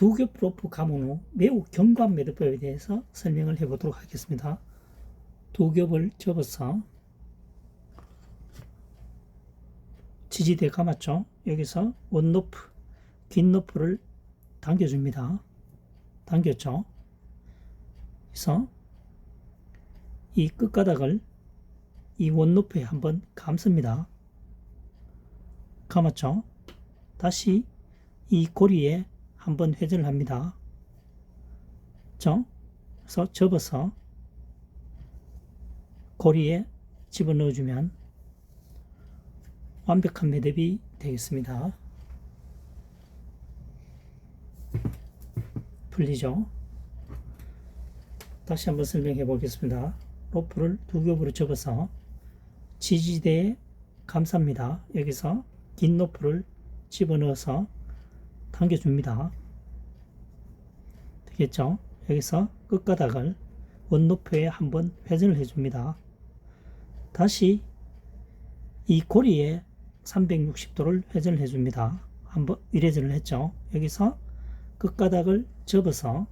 두겹 로프 감은 후 매우 견고한 매듭법에 대해서 설명을 해보도록 하겠습니다. 두 겹을 접어서 지지대 감았죠. 여기서 원로프, 긴 로프를 당겨줍니다. 당겼죠. 그래서 이 끝가닥을 이 원로프에 한번 감습니다. 감았죠. 다시 이 고리에 한번 회전을 합니다. 죠? 그래서 접어서 고리에 집어넣어주면 완벽한 매듭이 되겠습니다. 풀리죠? 다시 한번 설명해 보겠습니다. 로프를 두 겹으로 접어서 지지대에 감쌉니다. 여기서 긴 로프를 집어넣어서 당겨줍니다. 되겠죠? 여기서 끝가닥을 원로프에 한번 회전을 해줍니다. 다시 이 고리에 360도를 회전을 해줍니다. 한번 위회전을 했죠. 여기서 끝가닥을 접어서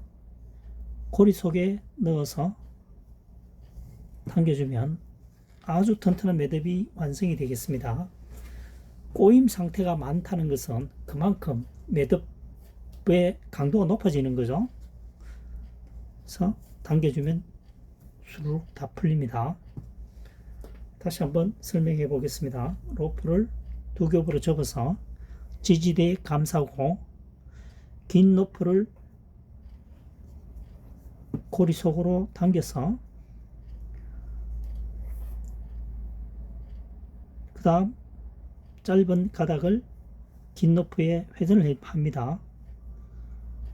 고리 속에 넣어서 당겨주면 아주 튼튼한 매듭이 완성이 되겠습니다. 꼬임 상태가 많다는 것은 그만큼 매듭의 강도가 높아지는 거죠. 그래서 당겨주면 수룩 다 풀립니다. 다시 한번 설명해 보겠습니다. 로프를 두 겹으로 접어서 지지대에 감싸고 긴 로프를 고리 속으로 당겨서 그 다음 짧은 가닥을 긴 로프에 회전을 합니다.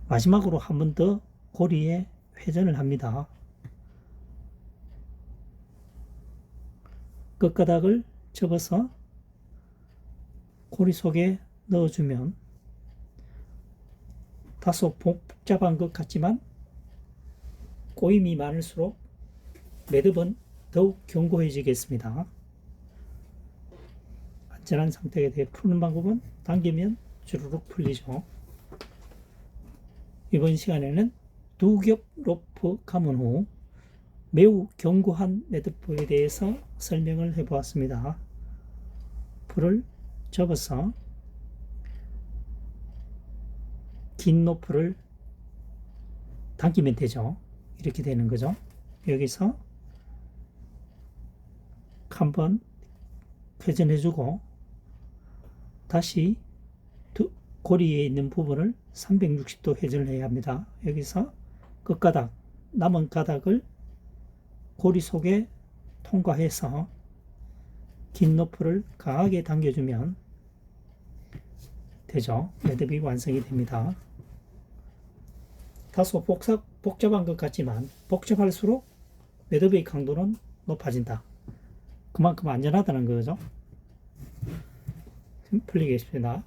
마지막으로 한 번 더 고리에 회전을 합니다. 끝가닥을 접어서 고리 속에 넣어주면 다소 복잡한 것 같지만 꼬임이 많을수록 매듭은 더욱 견고해지겠습니다. 안전한 상태가 돼 푸는 방법은 당기면 주르륵 풀리죠. 이번 시간에는 두 겹 로프 감은 후 매우 견고한 매듭법에 대해서 설명을 해 보았습니다. 풀을 접어서 긴 로프를 당기면 되죠. 이렇게 되는 거죠. 여기서 한번 회전해주고 다시 두 고리에 있는 부분을 360도 회전을 해야 합니다. 여기서 끝가닥 남은 가닥을 고리 속에 통과해서 긴 로프를 강하게 당겨주면 되죠. 매듭이 완성이 됩니다. 다소 복잡, 복잡한 것 같지만 복잡할수록 매듭의 강도는 높아진다. 그만큼 안전하다는 거죠. 풀리겠습니다.